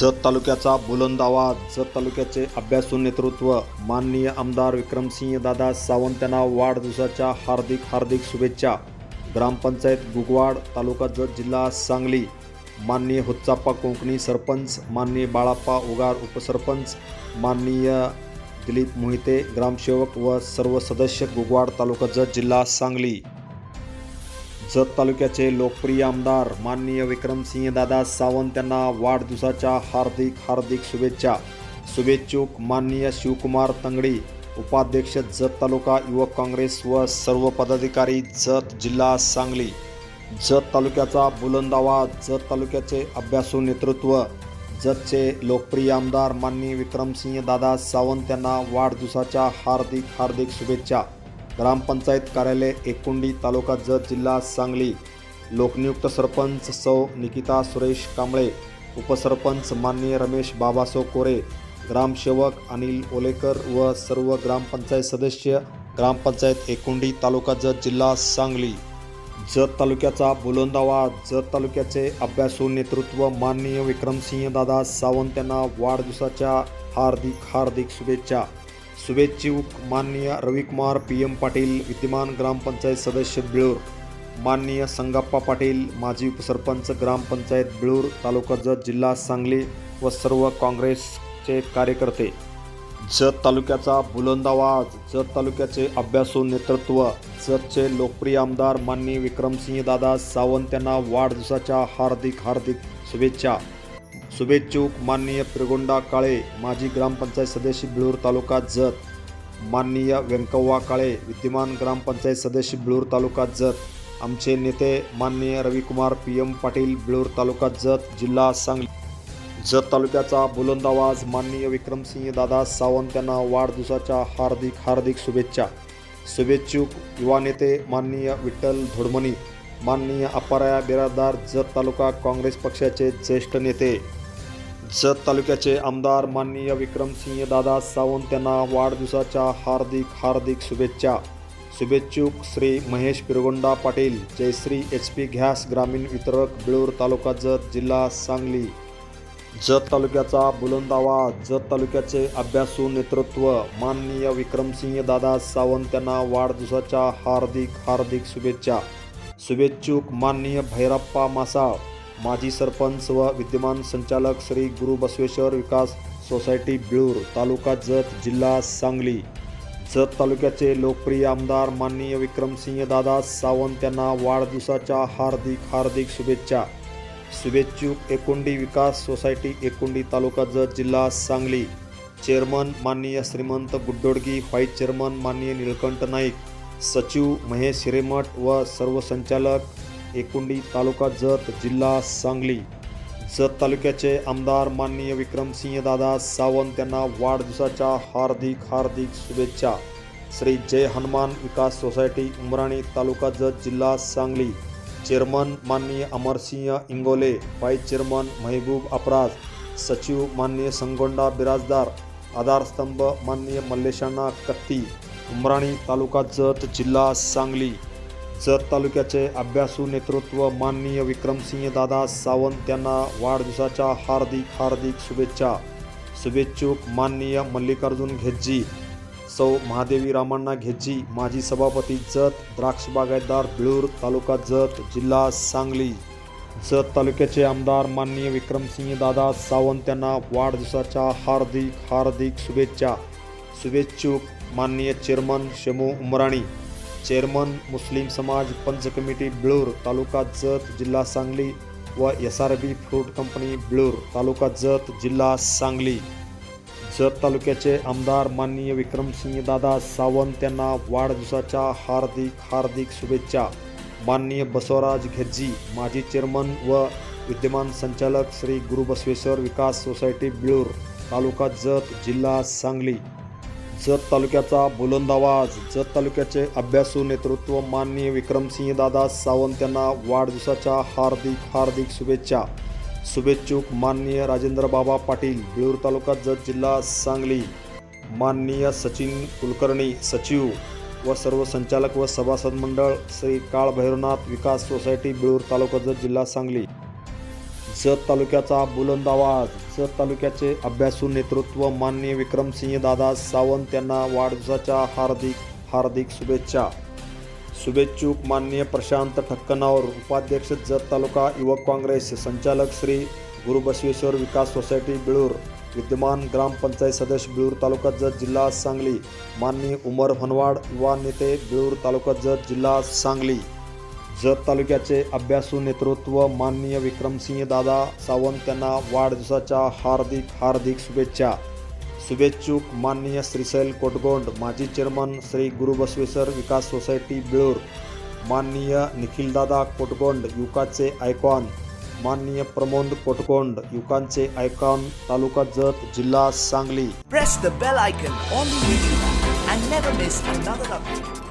जत तालुक्याचा बुलंद आवाज जत तालुक्याचे अभ्यासू नेतृत्व माननीय आमदार विक्रमसिंह दादा सावंत यांना वाढदिवसाच्या हार्दिक हार्दिक शुभेच्छा. ग्रामपंचायत गुगवाड तालुका जत जिल्हा सांगली. माननीय हुच्चाप्पा कोकणी सरपंच माननीय बाळाप्पा उगार उपसरपंच माननीय दिलीप मोहिते ग्रामसेवक व सर्व सदस्य गुगवाड तालुका जत जिल्हा सांगली. जत तालुक्याचे लोकप्रिय आमदार माननीय विक्रमसिंह दादा सावंत यांना वाढदिवसाच्या हार्दिक हार्दिक शुभेच्छा. शुभेच्छुक माननीय शिवकुमार तंगडी उपाध्यक्ष जत तालुका युवक काँग्रेस व सर्व पदाधिकारी जत जिल्हा सांगली. जत तालुक्याचा बुलंदावा जत तालुक्याचे अभ्यासू नेतृत्व जतचे लोकप्रिय आमदार माननीय विक्रमसिंह दादा सावंत यांना वाढदिवसाच्या हार्दिक हार्दिक शुभेच्छा. ग्रामपंचायत कार्यालय एकुंडी तालुका जत जिल्हा सांगली. लोकनियुक्त सरपंच सौ निकिता सुरेश कांबळे उपसरपंच माननीय रमेश बाबासो कोरे ग्रामसेवक अनिल ओलेकर व सर्व ग्रामपंचायत सदस्य ग्रामपंचायत एकुंडी तालुका जत जिल्हा सांगली. जत तालुक्याचा बुलंदावा जत तालुक्याचे अभ्यासू नेतृत्व माननीय विक्रमसिंह दादा सावंत यांना वाढदिवसाच्या हार्दिक हार्दिक शुभेच्छा. शुभेच्छुक माननीय रविकुमार पी एम पाटील विद्यमान ग्रामपंचायत सदस्य बिळूर. माननीय संगप्पा पाटील माजी उपसरपंच ग्रामपंचायत बिळूर तालुका जत जिल्हा सांगली व सर्व काँग्रेसचे कार्यकर्ते. जत तालुक्याचा बुलंदावाज जत तालुक्याचे अभ्यासू नेतृत्व जतचे लोकप्रिय आमदार माननीय विक्रमसिंह दादा सावंत यांना वाढदिवसाच्या हार्दिक हार्दिक शुभेच्छा. शुभेच्छुक माननीय त्रिगोंडा काळे माजी ग्रामपंचायत सदस्य बिळूर तालुका जत. माननीय व्यंकव्वा काळे विद्यमान ग्रामपंचायत सदस्य बिळूर तालुका जत. आमचे नेते माननीय रविकुमार पी एम पाटील बिळूर तालुका जत जिल्हा सांगली जत तालुक्याचा बुलंद आवाज माननीय विक्रमसिंह दादा सावंत यांना वाढदिवसाच्या हार्दिक हार्दिक शुभेच्छा. शुभेच्छुक युवा नेते माननीय विठ्ठल धोडमणी माननीय अपाराया बिरादार जत तालुका काँग्रेस पक्षाचे ज्येष्ठ नेते जत तालुक्याचे आमदार माननीय विक्रमसिंह दादा सावंत यांना वाढदिवसाच्या हार्दिक हार्दिक शुभेच्छा. शुभेच्छुक Shri Mahesh Pirgonda Patil Jayashree H P gas ग्रामीण वितरक बिळूर तालुका जत जिल्हा सांगली. जत तालुक्याचा बुलंद आवाज जत तालुक्याचे अभ्यासू नेतृत्व माननीय विक्रमसिंह दादा सावंत यांना वाढदिवसाच्या हार्दिक हार्दिक शुभेच्छा. शुभेच्छुक माननीय भैरप्पा मासाळ माजी सरपंच व विद्यमान संचालक श्री गुरु बसवेश्वर विकास सोसायटी बिळूर तालुका जत जिल्हा सांगली. जत तालुक्याचे लोकप्रिय आमदार माननीय विक्रमसिंह दादा सावंत यांना वाढदिवसाच्या हार्दिक हार्दिक शुभेच्छा. शुभेच्छुक एकुंडी विकास सोसायटी एकुंडी तालुका जत जिल्हा सांगली. चेअरमन माननीय श्रीमंत गुड्डोडगी व्हाईस चेअरमन माननीय निळकंठ नाईक. सचिव महेश हिरेमठ व सर्व संचालक एकुंडी तालुका जत जिल्हा सांगली. जत तालुक्याचे आमदार माननीय विक्रमसिंह दादा सावंत यांना वाढदिवसाच्या हार्दिक हार्दिक शुभेच्छा. श्री जय हनुमान विकास सोसायटी उमराणी तालुका जत जिल्हा सांगली. चेअरमन माननीय अमरसिंह इंगोले व्हाईस चेअरमन महबूब अपराज सचिव माननीय संगोंडा बिराजदार आधारस्तंभ माननीय मल्लेशांना कत्ती. उमराणी तालुका जत जिल्हा सांगली. जत तालुक्याचे अभ्यासू नेतृत्व माननीय विक्रमसिंह दादा सावंत यांना वाढदिवसाच्या हार्दिक हार्दिक शुभेच्छा. शुभेच्छुक माननीय मल्लिकार्जुन घेज्जी सौ महादेवी रामण्णा घेज्जी माजी सभापती जत द्राक्ष बागायतदार बिळूर तालुका जत जिल्हा सांगली. जत तालुक्याचे आमदार माननीय विक्रमसिंह दादा सावंत यांना वाढदिवसाच्या हार्दिक हार्दिक शुभेच्छा. शुभेच्छुक माननीय चेअरमन शमू उमराणी चेअरमन मुस्लिम समाज पंच कमिटी बिळूर तालुका जत जिल्हा सांगली व S R B fruit company Bilur taluka Jath जिल्हा सांगली. जत तालुक्याचे आमदार माननीय विक्रमसिंह दादा सावंत यांना वाढदिवसाच्या हार्दिक हार्दिक शुभेच्छा. माननीय बसवराज घेज्जी माजी चेअरमन व विद्यमान संचालक श्री गुरु बसवेश्वर विकास सोसायटी बिळूर तालुका जत जिल्हा सांगली. जत तालुक्याचा बुलंदावाज जत तालुक्याचे अभ्यासू नेतृत्व माननीय विक्रमसिंह दादा सावंत यांना वाढदिवसाच्या हार्दिक हार्दिक शुभेच्छा. शुभेच्छुक माननीय राजेंद्र बाबा पाटील बिळूर तालुका जत जिल्हा सांगली. माननीय सचिन कुलकर्णी सचिव व सर्व संचालक व सभासद मंडळ श्री काळ भैरवनाथ विकास सोसायटी बिळूर तालुका जत जिल्हा सांगली. सत तालुक्याचा बुलंद आवाज. सत तालुक्याचे अभ्यासू नेतृत्व माननीय विक्रमसिंह दादा सावंत यांना वाढदिवसाच्या हार्दिक हार्दिक शुभेच्छा. शुभेच्छुक माननीय प्रशांत ठक्कनावर उपाध्यक्ष जत तालुका युवक काँग्रेस संचालक श्री गुरुबसवेश्वर विकास सोसायटी बिळूर. विद्यमान ग्रामपंचायत सदस्य बिळूर तालुका जत जिल्हा सांगली. माननीय उमर भनवाड युवा नेते बिळूर तालुका जत जिल्हा सांगली. जत तालुक्याचे अभ्यासू नेतृत्व माननीय विक्रमसिंह दादा सावंत यांना वाढदिवसाच्या हार्दिक हार्दिक शुभेच्छा. शुभेच्छुक माननीय श्रीशैल कोटगोंड माजी चेअरमन श्री गुरुबसवेश्वर विकास सोसायटी बिळूर. माननीय निखिलदादा कोटगोंड युकाचे आयकॉन. माननीय प्रमोद कोटगोंड युकांचे आयकॉन तालुका जत जिल्हा Sangli. Press the bell icon on